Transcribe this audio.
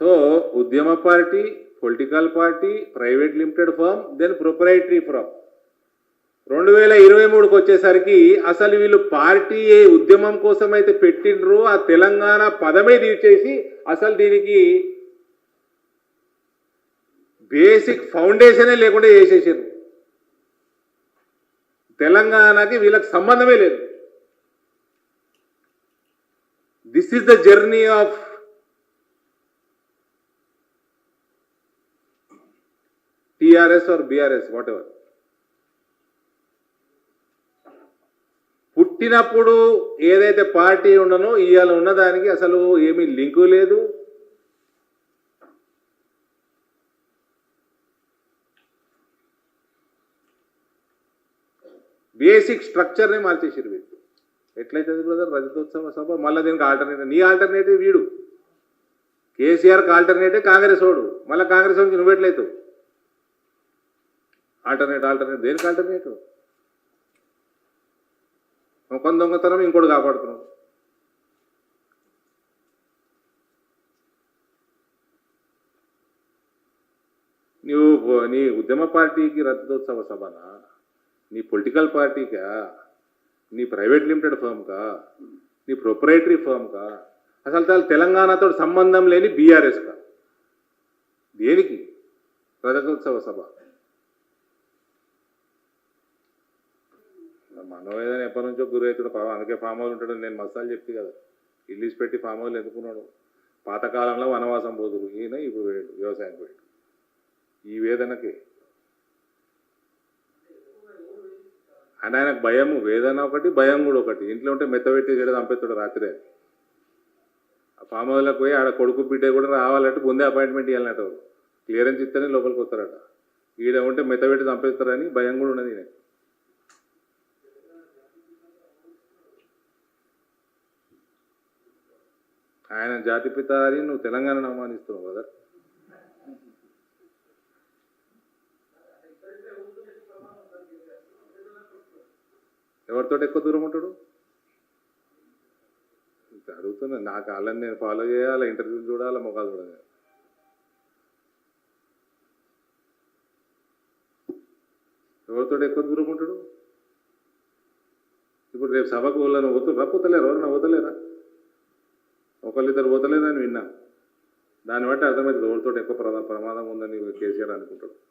So ఉద్యమ party political party private limited firm then proprietary firm. రెండు వేల ఇరవై మూడుకి వచ్చేసరికి అసలు వీళ్ళు పార్టీ ఏ ఉద్యమం కోసం అయితే పెట్టిండ్రో ఆ తెలంగాణ పదమే తీర్చేసి అసలు దీనికి బేసిక్ ఫౌండేషనే లేకుండా చేసేసారు తెలంగాణకి వీళ్ళకి సంబంధమే లేదు. This is the journey of TRS or BRS what ever పుట్టినప్పుడు ఏదైతే పార్టీ ఉండనో ఇవాళ ఉన్నదానికి అసలు ఏమీ లింకు లేదు. బేసిక్ స్ట్రక్చర్ని మార్చేసారు వీళ్ళు. ఎట్లయితుంది బ్రదర్ రజతోత్సవ సభ? మళ్ళీ దీనికి ఆల్టర్నేటివ్ నీ ఆల్టర్నేటివ్ వీడు. కేసీఆర్కి ఆల్టర్నేటివ్ కాంగ్రెస్ వాడు. మళ్ళీ కాంగ్రెస్ వాడికి నువ్వు ఎట్లయితావు ఆల్టర్నేట్ ఆల్టర్నేట్ దేనికి ఆల్టర్నేట్ ఒక దొంగతనం ఇంకోటి కాపాడుతున్నాం. నువ్వు నీ ఉద్యమ పార్టీకి రద్దోత్సవ సభనా? నీ పొలిటికల్ పార్టీకా? నీ ప్రైవేట్ లిమిటెడ్ ఫర్మ్కా నీ ప్రొపరేటరీ ఫర్మ్కా అసలు తెలంగాణతో సంబంధం లేని బీఆర్ఎస్కా దేనికి? రజతోత్సవ సభ. మనోవేదన ఎప్పటి నుంచో గురి అవుతాడు పాపం అందుకే ఫామ్ హౌస్ ఉంటాడు. నేను మసాలు చెప్పి కదా ఇల్లీస్ పెట్టి ఫామ్ హౌస్ ఎందుకున్నాడు? పాతకాలంలో వనవాసం పోదురు ఈయన ఇప్పుడు పోయాడు వ్యవసాయం పోయాడు. ఈ వేదనకి. అని ఆయనకు భయము వేదన ఒకటి భయం కూడా ఒకటి. ఇంట్లో ఉంటే మెత్తబెట్టి చేయడం చంపేస్తాడు రాత్రే ఆ ఫామ్ హౌస్లోకి పోయి ఆడ కొడుకు బిడ్డ కూడా రావాలంటే ముందే అపాయింట్మెంట్ ఇవ్వాలన్నట్టు క్లియరెన్స్ ఇస్తేనే లోపలికి వస్తారట. ఈడ ఉంటే మెత్తబెట్టి చంపేస్తారని భయం కూడా ఉన్నది నేను ఆయన జాతిపిత అని నువ్వు తెలంగాణను అవమానిస్తున్నావు కదా. ఎవరితో ఎక్కువ దూరం ఉంటాడు? అడుగుతున్నా నాకు వాళ్ళని నేను ఫాలో చేయాలి? ఇంటర్వ్యూ చూడాలి? మొఖాలు చూడాలి? ఎవరితో ఎక్కువ దూరం ఉంటాడు? ఇప్పుడు రేపు సభకు వాళ్ళని పోతురా పోతలేరు ఎవరన్నా పోతలేరా ఒకళ్ళిద్దరు పోతలేదని విన్నా. దాన్ని బట్టి అర్థమైంది ఎవరితో ఎక్కువ ప్రమాదం ఉందని కేసీఆర్ అనుకుంటాడు.